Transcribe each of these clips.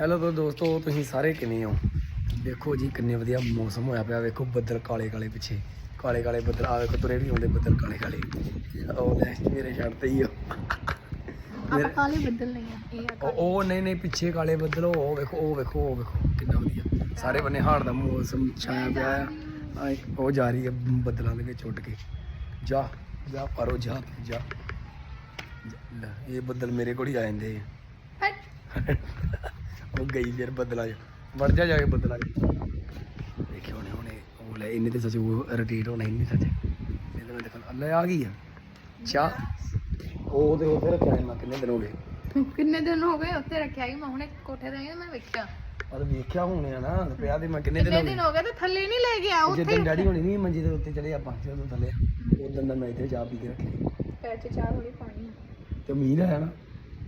Hello ਦੋ ਦੋਸਤੋ ਤੁਸੀਂ ਸਾਰੇ ਕਿਵੇਂ ਹੋ? ਦੇਖੋ ਜੀ ਕਿੰਨੇ ਵਧੀਆ ਮੌਸਮ ਹੋਇਆ ਪਿਆ। ਵੇਖੋ ਬੱਦਲ ਕਾਲੇ ਕਾਲੇ ਪਿੱਛੇ। ਕਾਲੇ ਕਾਲੇ ਬੱਦਲ ਆ ਵੇਖੋ ਤੁਰੇ ਵੀ ਆਉਂਦੇ ਬੱਦਲ ਕਾਲੇ ਕਾਲੇ। ਉਹ ਲੈ ਮੇਰੇ ਛੱਡ ਤੇ ਹੀ ਆ। ਆਪਾਂ ਕਾਲੇ ਬੱਦਲ ਨਹੀਂ ਆ ਇਹ ਆ ਉਹ- ਨਹੀਂ ਨਹੀਂ ਪਿੱਛੇ ਕਾਲੇ ਬੱਦਲ ਉਹ ਵੇਖੋ ਉਹ ਵੇਖੋ ਉਹ ਵੇਖੋ ਕਿੰਨਾ ਵਧੀਆ। ਸਾਰੇ ਬੰਨੇ ਹਾੜ ਦਾ ਮੌਸਮ ਛਾਇਆ ਪਿਆ ਆ। ਉਹ ਜਾ ਰਹੀ ਹੈ ਬੱਦਲਾਂ ਦੇ ਵਿੱਚ ਉੱਡ ਕੇ। ਜਾ ਜਾ ਪਰੋ ਜਾ ਜਾ। ਇਹ ਬੱਦਲ ਮੇਰੇ ਕੋਲ ਹੀ ਆ ਜਾਂਦੇ ਆ। ਉਹ ਗਈ ਫਿਰ ਬੱਦਲਾਂ 'ਚ। ਵੜ ਜਾ ਜਾ ਕੇ ਬੱਦਲਾਂ 'ਚ। ਦੇਖਿਓ ਹੁਣੇ ਹੁਣੇ ਉਹ ਲੈ ਇਹਨੇ ਤੇ ਸੱਚ ਉਹ ਰੋਟੇਟ ਹੋਣਾ ਹੀ ਨਹੀਂ ਸੱਚ। ਇਹ ਤਾਂ ਮੈਂ ਦੇਖਣ ਲੈ ਆ ਗਈ ਆ। ਚਾਹ ਉਹ ਤੇ ਉੱਥੇ ਰੱਖਿਆ ਮੈਂ ਕਿੰਨੇ ਦਿਨ ਹੋ ਗਏ? ਕਿੰਨੇ ਦਿਨ ਹੋ ਗਏ ਉੱਥੇ ਰੱਖਿਆ ਸੀ ਮੈਂ ਹੁਣੇ ਕੋਠੇ ਤੇ ਆਈ ਮੈਂ ਵੇਖਿਆ। ਪਰ ਵੇਖਿਆ ਹੋਣੇ ਆ ਨਾ ਪਿਆ ਤੇ ਮੈਂ ਕਿੰਨੇ ਦਿਨ ਕਿੰਨੇ ਹੋ ਦਿਨ ਹੋ ਗਏ ਤੇ ਥੱਲੇ ਨਹੀਂ ਲੈ ਗਿਆ ਉੱਥੇ ਜਦੋਂ ਡੈਡੀ ਹੋਣੀ ਨਹੀਂ ਮੰਜੀ ਦੇ ਉੱਤੇ ਚਲੇ ਆਪਾਂ ਜਦੋਂ ਥੱਲੇ। ਉਦੋਂ ਦਾ ਮੈਂ ਇੱਥੇ ਚਾਹ ਪੀ ਕੇ ਰੱਖੀ ਪੈਰ ਚ ਚਾਹ ਥੋੜੀ ਪਾਣੀ ਤੇ ਮੀਂਹ ਦਾ ਹੈ ਨਾ।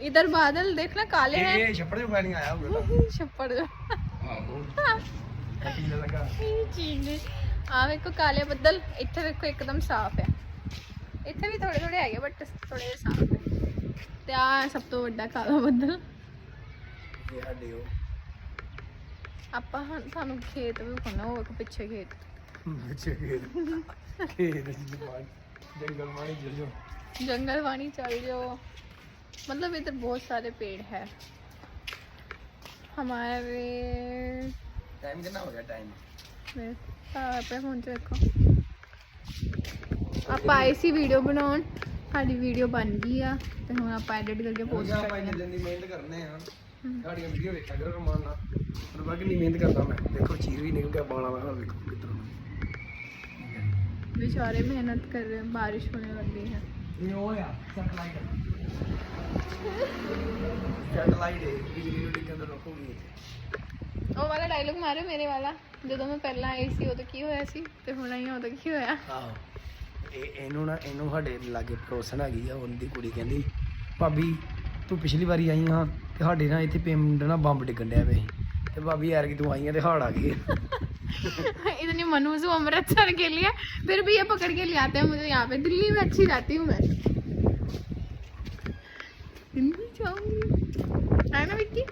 इधर बादल देखना काले हैं ਇਹ ਛੱਪੜ ਜੋ ਪਾਣੀ ਆਇਆ ਹੋਊਗਾ छप्पड़ ਆਹੋ ਪੀਲੇ ਲਗਾ ਆ ਵੇਖੋ ਕਾਲੇ ਬੱਦਲ ਇੱਥੇ ਵੇਖੋ ਇੱਕਦਮ ਸਾਫ਼ ਹੈ ਇੱਥੇ ਵੀ ਥੋੜੇ ਥੋੜੇ ਹੈਗੇ ਬਟ ਥੋੜੇ ਜਿਹੇ ਸਾਫ਼ ਹੈ ਤੇ ਆ ਸਭ ਤੋਂ ਵੱਡਾ ਕਾਲਾ ਬੱਦਲ ਇਹ ਸਾਡੇ ਉਹ ਆਪਾਂ ਹੁਣ ਤੁਹਾਨੂੰ ਖੇਤ ਵੀ ਖੋਣਾ ਉਹ ਵੇਖੋ ਪਿੱਛੇ ਖੇਤ ਪਿੱਛੇ ਖੇਤ ਖੇਤ ਜੀ ਪਾਣੀ ਜੰਗਲ ਮਾਣੀ ਜੋ जंगल वाणी चल जाओ मतलब इधर बहुत सारे पेड़ है हमारे ਟਾਈਮ ਕਿੰਨਾ ਹੋ ਗਿਆ ਟਾਈਮ ਮੇਰੇ ਘਰ पे पहुंच देखो ਆਪਾਂ ਆਏ ਸੀ ਵੀਡੀਓ ਬਣਾਉਣ ਸਾਡੀ ਵੀਡੀਓ ਬਣ ਗਈ ਆ ਤੇ ਹੁਣ ਆਪਾਂ ਐਡਿਟ ਕਰਕੇ ਪੋਸਟ ਆਪਾਂ ਕਰਨੀ ਇੰਨੇ ਦਿਨ ਦੀ ਮਿਹਨਤ ਕਰਨੇ ਆ ਸਾਡੀਆਂ ਵੀਡੀਓ ਵੇਖਿਆ ਕਰੋ ਰਮਾਨ ਨਾਲ ਪਰ ਬਾਕੀ ਨਹੀਂ ਮਿਹਨਤ ਕਰਦਾ ਮੈਂ ਦੇਖੋ ਚੀਰ ਵੀ ਨਿਕਲ ਗਿਆ ਬਾਲਾਂ ਦਾ ਵੇਖੋ ਕਿੱਧਰੋਂ बेचारे मेहनत कर रहे हैं बारिश होने लगी है ਇਹ ਉਹ ਆ ਸੈਟਲਾਈਟ ਸੈਟਲਾਈਟ ਹੈ ਬਿਜਲੀ ਨੂੰ ਡਿੱਗਣ ਤੋਂ ਰੋਕੂਗੀ ਉਹ ਵਾਲਾ ਡਾਇਲੋਗ ਮਾਰੇ ਮੇਰੇ ਵਾਲਾ ਜਦੋਂ ਮੈਂ ਪਹਿਲਾਂ ਆਈ ਸੀ ਉਦੋਂ ਕੀ ਹੋਇਆ ਸੀ ਤੇ ਹੁਣ ਆਈ ਹਾਂ ਉਦੋਂ ਕੀ ਹੋਇਆ ਆਹੋ ਇਹ ਇਹਨੂੰ ਨਾ ਇਹਨੂੰ ਸਾਡੇ ਲਾਗੇ ਪਰੋਸਣ ਹੈਗੀ ਆ ਉਹਦੀ ਕੁੜੀ ਕਹਿੰਦੀ ਭਾਬੀ ਤੂੰ ਪਿਛਲੀ ਵਾਰੀ ਆਈ ਹਾਂ ਤੇ ਸਾਡੇ ਨਾਲ ਇੱਥੇ ਪਿੰਡ ਨਾ ਬੰਬ ਡਿੱਗਣ ਡਿਆ ਵੇ ਤੇ ਭਾਬੀ ਯਾਰ ਕਿ ਤੂੰ ਆਈ ਆ ਤੇ ਹਾੜ ਆ ਗਏ इतनी मनूज हूँ अमृतसर के लिए फिर भी ये पकड़ के ले आते हैं मुझे यहाँ पे दिल्ली में अच्छी रहती हूँ मैं दिल्ली जाऊंगी है ना विक्की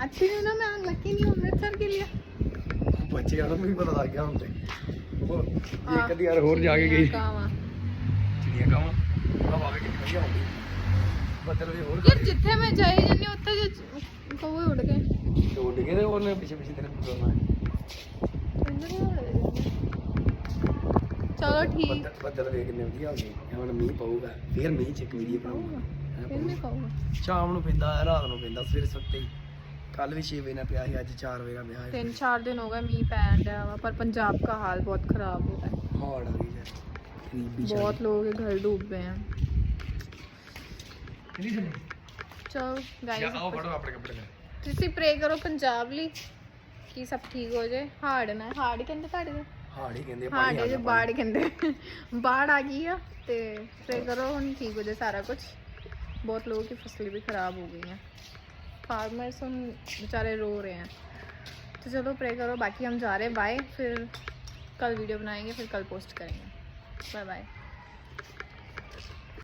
अच्छी हूँ ना मैं लकी नहीं हूँ अमृतसर के लिए ਬੱਚੇ ਨੂੰ ਵੀ ਪਤਾ ਲੱਗ ਗਿਆ ਹੁਣ ਤੇ ਉਹ ਹਾਂ। ਇੱਕ ਅੱਧੀ ਯਾਰ ਹੋਰ ਜਾ ਕੇ ਗਈ कहाँ वहाँ? ਚਿੜੀਆਂ ਗਾਵਾਂ ਹਵਾ ਵੀ ਕਿੰਨੀ ਵਧੀਆ ਹੁੰਦੀ ਬੱਦਲ ਵੀ ਹੋਰ यार जिथे मैं जाई जानी उत्थे जो कौवे उड़ गए ਤੋਂ ਡਿੱਗੇ ਤੇ ਉਹਨੇ ਪਿੱਛੇ ਪਿੱਛੇ ਤੇਰੇ ਤੁਰਨਾ इधर ही ਚਲੋ ਠੀਕ। ਬੱਦਲ ਬੱਦਲ ਵੇਖ ਕਿੰਨੇ ਵਧੀਆ ਹੋ ਹੁਣ ਮੀਂਹ ਪਊਗਾ। ਫੇਰ ਮੀਂਹ ਚ ਇੱਕ ਵੀਡੀਓ ਬਣਾਉਂਗਾ। ਫਿਰ ਮੈਂ ਸ਼ਾਮ ਨੂੰ ਪੈਂਦਾ ਹੈ ਰਾਤ ਨੂੰ ਪੈਂਦਾ ਸਵੇਰੇ ਸੁੱਤੇ ਹੀ। ਕੱਲ ਵੀ 6 ਵਜੇ ਨਾਲ ਪਿਆ ਸੀ ਅੱਜ 4 ਵਜੇ ਨਾਲ ਪਿਆ ਹੈ ਤਿੰਨ ਚਾਰ ਦਿਨ ਹੋ ਗਏ ਮੀਂਹ ਪੈਣ ਡਿਆ ਵਾ ਪਰ ਪੰਜਾਬ ਦਾ ਹਾਲ ਬਹੁਤ ਖਰਾਬ ਹੋ ਗਿਆ। ਹੈ। ਹੌੜ ਆ ਗਈ ਯਾਰ ਬਹੁਤ ਲੋਗ ਇਹ ਘਰ ਡੂਬ ਗਏ ਆ। ਚਲੋ ਗਾਇਸ ਆਪਣੇ ਕੱਪੜੇ ਲੈ। ਤੁਸੀਂ ਪ੍ਰੇ ਕਰੋ ਪੰਜਾਬ ਲਈ ਕਿ ਸਭ ਠੀਕ ਹੋ ਜਾਏ। ਹਾਰਡ ਨਾ ਹਾਰਡ ਕਹਿੰਦੇ ਤੁਹਾਡੇ ਦਾ ਹਾੜ ਹੀ ਕਹਿੰਦੇ ਹਾਂ ਡੇ ਬਾੜ ਕਹਿੰਦੇ ਬਾੜ ਆ ਗਈ ਆ ਤੇ ਸਪਰੇ ਕਰੋ ਹੁਣ ਠੀਕ ਹੋ ਜਾ ਸਾਰਾ ਕੁਝ ਬਹੁਤ ਲੋਕਾਂ ਦੀ ਫਸਲ ਵੀ ਖਰਾਬ ਹੋ ਗਈ ਹੈ फार्मर्स हम बेचारे रो रहे हैं तो चलो प्रे करो बाकी हम जा रहे हैं बाय फिर कल वीडियो बनाएंगे फिर कल पोस्ट करेंगे बाय बाय